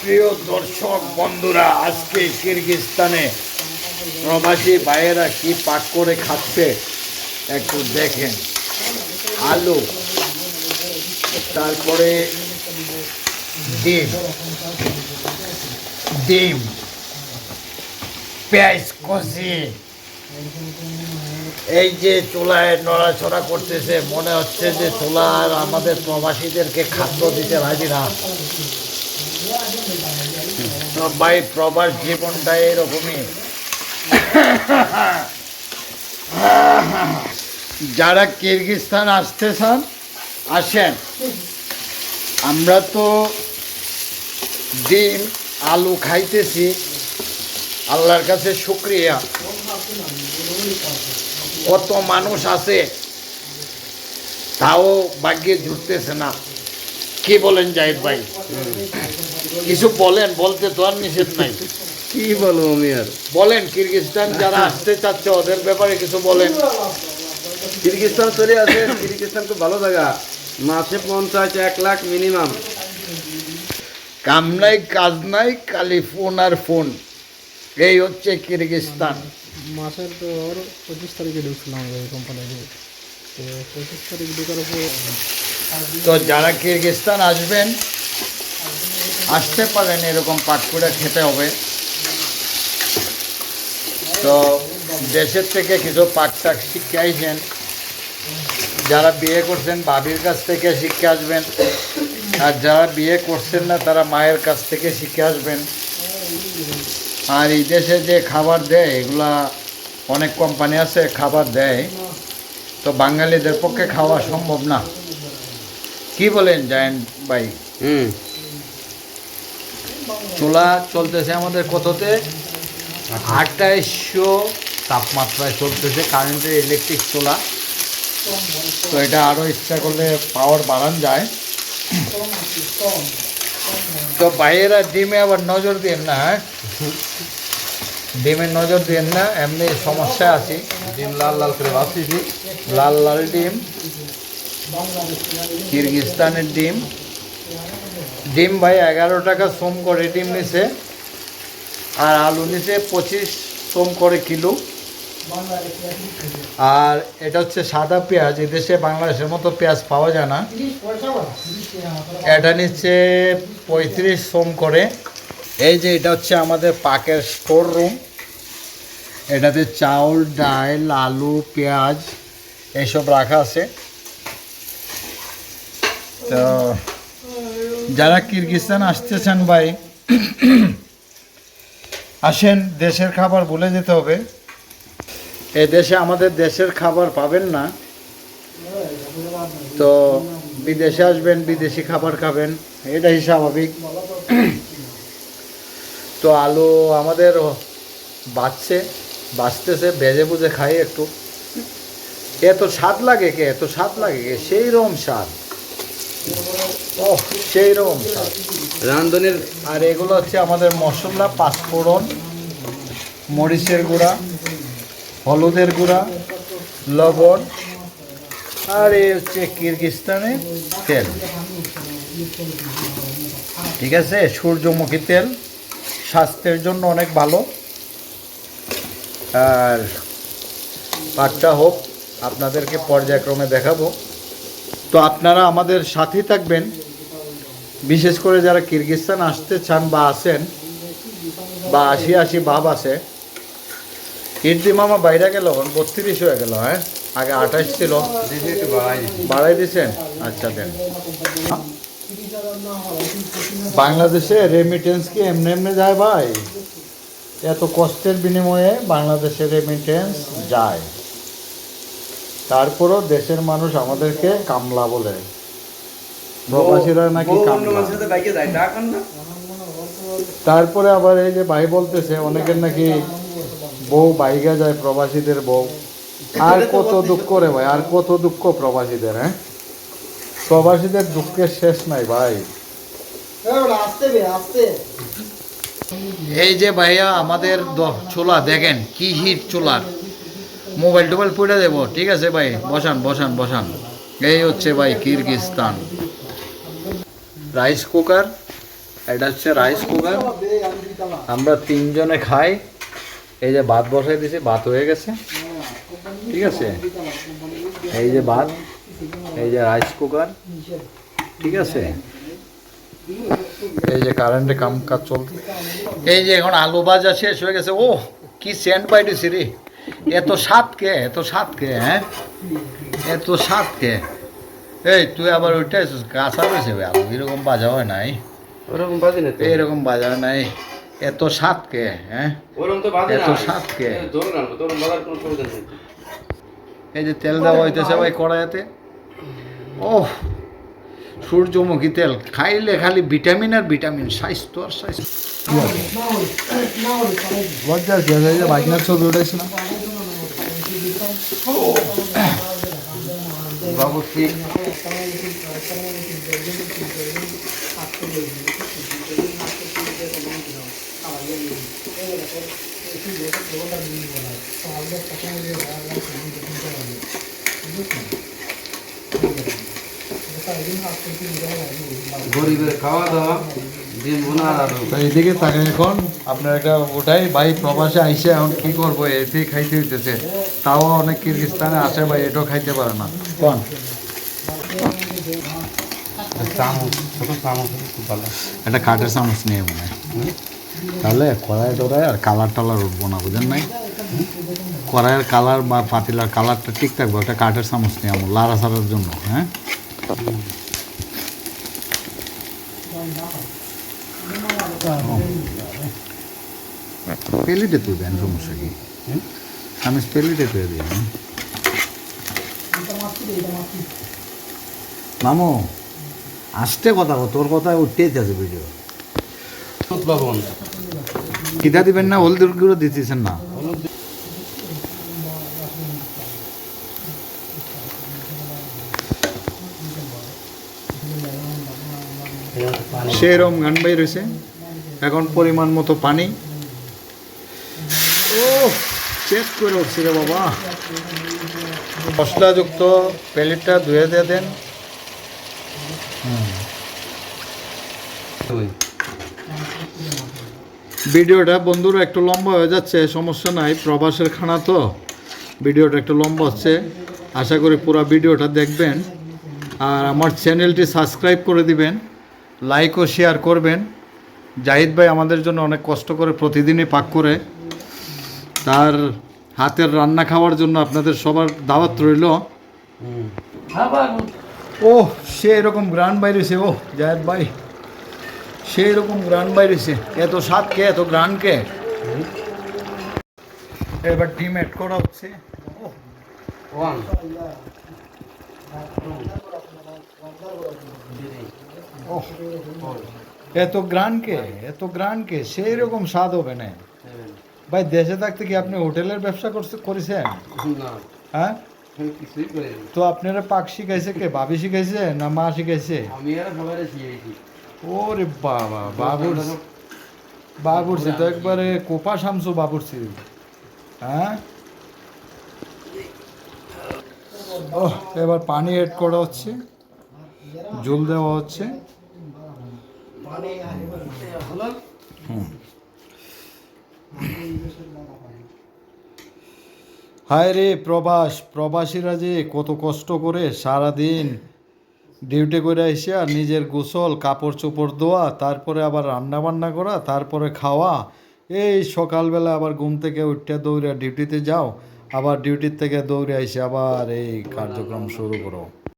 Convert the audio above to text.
প্রিয় দর্শক বন্ধুরা, আজকে কিরগিস্তানে প্রবাসী ভাইয়েরা কি পাক করে খাচ্ছে একটু দেখেন। আলু, তারপরে ডিম ডিম, পেঁয়াজ কষি এই যে চুলায় নড়াচড়া করতেছে, মনে হচ্ছে যে চুলা আর আমাদের প্রবাসীদেরকে খাদ্য দিতে রাজি না। সবাই প্রবাস জীবনটা এরকমই। যারা কিরগিস্তান আসতে চান, আসেন। আমরা তো ডিম আলু খাইতেছি, আল্লাহর কাছে শুক্রিয়া। কত মানুষ আছে? তাও ভাগ্যে জুটতেছে না। কি বলেন জাহিদ ভাই? কিছু বলেন বলতে তো আর নিষেধ নাই। কি বলব আমি আর? বলেন কিরগিস্তান যারা আসতে চাচ্ছে ওদের ব্যাপারে কিছু বলেন। কিরগিস্তান চলে আসে কিরগিস্তান খুব ভালো জায়গা। মাসে পঞ্চাশ এক লাখ মিনিমাম। কাম নাই কাজ নাই খালি ফোন আর ফোন। এই হচ্ছে কিরগিস্তান মাসের ওর পঁচিশ তারিখে ঢুকছিলাম এই কোম্পানিতে তো। পঁচিশ তারিখ ঢুকার পর তো যারা কিরগিস্তান আসবেন, আসতে পারেন এরকম পাটকুড়া খেতে হবে। তো দেশের থেকে কিছু পাট টাক আইছেন যারা বিয়ে করছেন, ভাবির কাছ থেকে শিখে আসবেন। আর যারা বিয়ে করছেন না, তারা মায়ের কাছ থেকে শিখে আসবেন। আর এই দেশে যে খাবার দেয়, এগুলা অনেক কোম্পানি আছে খাবার দেয়। তো বাঙালিদের পক্ষে খাওয়া সম্ভব না। কি বলেন জায়েন্ট ভাই? হুম। চুলা চলতেছে আমাদের কততে? আঠাইশশো তাপমাত্রায় চলতেছে কারেন্টের ইলেকট্রিক চুলা। তো এটা আরও ইচ্ছা করলে পাওয়ার বাড়ান যায়। তো বাইরেরা ডিমে আবার নজর দিন না হ্যাঁ? ডিমে নজর দিন না, এমনি সমস্যা আছি। ডিম লাল লাল করে ভাবছিছি লাল লাল ডিম। কিরগিস্তানের ডিম। ডিম ভাই এগারো টাকা সোম করে ডিম নিছে। আর আলু নিছে পঁচিশ সোম করে কিলো। আর এটা হচ্ছে সাদা পেঁয়াজ। এদেশে বাংলাদেশের মতো পেঁয়াজ পাওয়া যায় না। এটা নিচ্ছে পঁয়ত্রিশ সোম করে। এই যে এটা হচ্ছে আমাদের পাকের স্টোর রুম এটাতে চাউল, ডাল, আলু, পেঁয়াজ এইসব রাখা আছে। তো যারা কিরগিস্তান আসতেছেন ভাই, আসেন, দেশের খাবার ভুলে যেতে হবে। এ দেশে আমাদের দেশের খাবার পাবেন না। তো বিদেশে আসবেন, বিদেশি খাবার খাবেন, এটাই স্বাভাবিক। তো আলু আমাদের বাঁচছে বাঁচতেছে ভেজে বুঝে খাই একটু। এত স্বাদ লাগে কে এত স্বাদ লাগে কে সেই রকম স্বাদ। ও সেই রকম স্বাদ। রান্ধনের আর এগুলো হচ্ছে আমাদের মশলা পাঁচফোড়ন মরিচের গুঁড়া হলুদের গুঁড়া লবণ আর এই হচ্ছে কিরগিস্তানের তেল। ঠিক আছে সূর্যমুখী তেল। স্বাস্থ্যের জন্য অনেক ভালো। আর পাটটা হোক আপনাদেরকে পর্যায়ক্রমে দেখাবো। তো আপনারা আমাদের সাথেই থাকবেন। বিশেষ করে যারা কিরগিস্তান আসতে চান বা আসেন বা আশি আশি ভাব আছে কীর্তি মামা বাইরে গেল বত্রিশ হয়ে গেল হ্যাঁ? আগে আঠাশ ছিল। বাড়াই দিছেন? আচ্ছা দেন। বাংলাদেশে রেমিটেন্স কি এমনি এমনি যায় ভাই? এত কষ্টের বিনিময়ে বাংলাদেশে রেমিটেন্স যায়। তারপরও দেশের মানুষ আমাদেরকে কামলা বলে। প্রবাসীরা নাকি কামলা। তারপরে আবার এই যে ভাই বলতেছে অনেকের নাকি বউ বাইগা যায় প্রবাসীদের বউ। আর কত দুঃখ রে ভাই আর কত দুঃখ প্রবাসীদের হ্যাঁ? প্রবাসীদের দুঃখের শেষ নাই ভাই। আসতে এই যে ভাইয়া আমাদের দ- চুলা দেখেন কি হিট চোলার মোবাইল টোবাইল পড়ে দেবো ঠিক আছে ভাই? বসান বসান বসান। এই হচ্ছে ভাই কিরগিস্তান। রাইস কুকার এটা হচ্ছে রাইস কুকার আমরা তিনজনে খাই। এই যে ভাত বসাই দিয়েছি ভাত হয়ে গেছে। ঠিক আছে? এই যে ভাত। এই যে রাইস কুকার ঠিক আছে? এই যে কারেন্টে কাম কাজ চলছে এই যে এখন আলু ভাজা শেষ হয়ে গেছে। ও কি সেন্ট পাইতেছি রে। এত সাত কে? এত সাত কে হ্যাঁ? এত সাত কে? এই তুই আবার ওইটা কাঁচা রয়েছে আলু। এরকম বাজা হয় নাই। ওরকম বাজে না এরকম বাজা হয় নাই। এত সাত কে হ্যাঁ? ওরকম তো বাজে এত সাত কে? এই যে তেল দেওয়া হইতেছে ভাই কড়াইতে। ও সূর্যমুখী তেল। খাইলে খালি ভিটামিন আর ভিটামিন স্বাস্থ্য আর স্বাস্থ্য। গরিবের খাওয়া দাওয়া দিন বোনার আর তো এইদিকে থাকে এখন। আপনার একটা ওটাই ভাই প্রবাসে আইসে এখন কি করব এতেই খাইতে হইতেছে। তাও অনেক কিরগিস্তানে আসে ভাই এটাও খাইতে পারে না। কোন? চামচ ছোট খুব ভালো। একটা কাঠের চামচ নিয়ে মনে তাহলে কড়াই টড়াই আর কালার টালার উঠবো না বুঝেন নাই? কড়াইয়ের কালার বা পাতিলার কালারটা ঠিক থাকবে একটা কাঠের চামচ নিয়ে আমার লাড়া ছাড়ার জন্য হ্যাঁ? পেলিটে তুই দেন সমস্যা কি? আমি পেলিটে তুই দিই হ্যাঁ? মামু আসতে কথা তোর কথা উঠতেই আছে ভিডিও। কিতা দিবেন না হলদির গুঁড়ো দিতেছেন না? সেরম গান বাই রয়েছে। এখন পরিমাণ মতো পানি। ও চেক করে উঠছি রে বাবা। মশলাযুক্ত প্লেটটা ধুয়ে দিয়ে দেন। ভিডিওটা বন্ধুরা একটু লম্বা হয়ে যাচ্ছে সমস্যা নাই। প্রবাসের খানা তো। ভিডিওটা একটু লম্বা হচ্ছে। আশা করি পুরো ভিডিওটা দেখবেন। আর আমার চ্যানেলটি সাবস্ক্রাইব করে দিবেন। লাইক ও শেয়ার করবেন। জাহিদ ভাই আমাদের জন্য অনেক কষ্ট করে প্রতিদিনই পাক করে। তার হাতের রান্না খাওয়ার জন্য আপনাদের সবার দাওয়াত রইল। ও সে এরকম গ্রান বাইরেছে ও জাহেদ ভাই। সে এরকম গ্রান বাইরেছে। এত স্বাদ কে এত গ্রান কে? এবার ডিম এড করা হচ্ছে। ওহ, এত গ্রান কে এত গ্রান কে সেই রকম স্বাদ হবে না। ভাই দেশে থাকতে কি আপনি হোটেলের ব্যবসা করছে করেছেন? হ্যাঁ? করি তো আপনারা পাক শিখাইছে কে ভাবি শিখাইছে না মা শিখাইছে? ওরে বাবা বাবুর বাবুরছি তো একবারে কোপা শামসু বাবুরছি হ্যাঁ? ও এবার পানি এড করা হচ্ছে জল দেওয়া হচ্ছে হুম। হায় রে প্রবাস, প্রবাসীরা যে কত কষ্ট করে সারাদিন ডিউটি করে এসে আর নিজের গোসল কাপড় চোপড় ধোয়া, তারপরে আবার রান্না বান্না করা, তারপরে খাওয়া। এই সকালবেলা আবার ঘুম থেকে উঠে দৌড়ে ডিউটিতে যাও, আবার ডিউটির থেকে দৌড়ে এসে আবার এই কার্যক্রম শুরু করো।